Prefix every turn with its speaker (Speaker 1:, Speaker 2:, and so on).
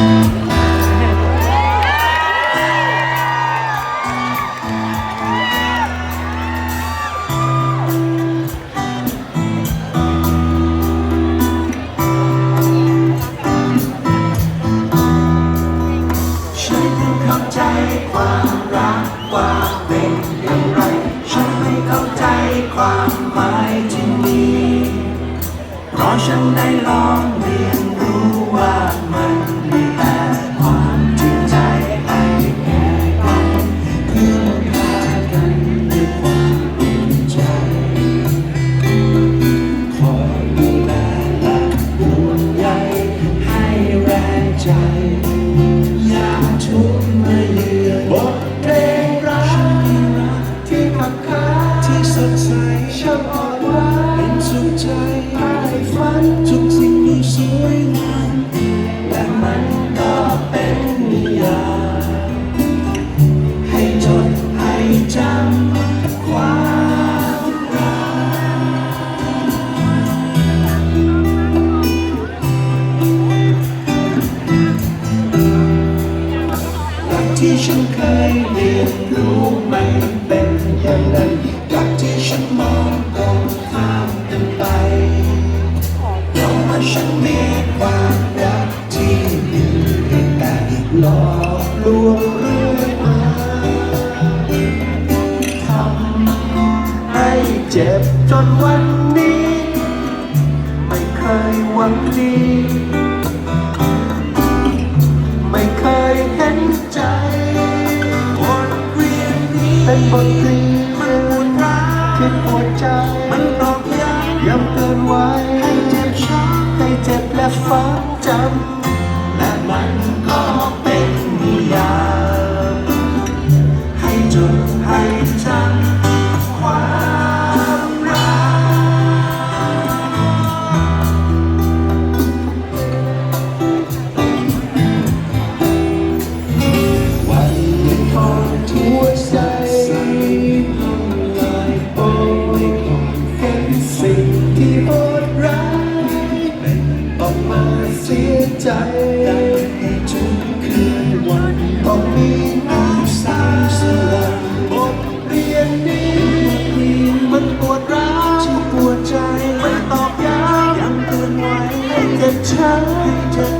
Speaker 1: ฉันเข้าใจความรักว่าเป็นอย่างไรฉันไช่างอ่อนหวานเป็นสุขใจให้ฝันทุกสิ่งดูสวยงามและมันก็เป็นนิยามให้จดให้จำความรักรักที่ฉันเคยเรียนรู้มัน มีความรักที่มีแต่หลอกลวงเรื่อยมาทำให้เจ็บจนวันนี้ ไม่เคยหวังดีไม่เคยเห็นใจบทเรียนนี้เป็นบทเรียนมันปวดร้าวที่ปวดใจมันตอกย้ำย้ำเตือนไว้ เจ็บและฝังจำ ใจให้ทุกคืนวันต้องมีน้ำสายสลายบทเรียนนี้มันปวดร้าวที่ปวดใจมันตอบย้ำยังเตือนไว้ให้เจ็บช้ำให้เจ็บ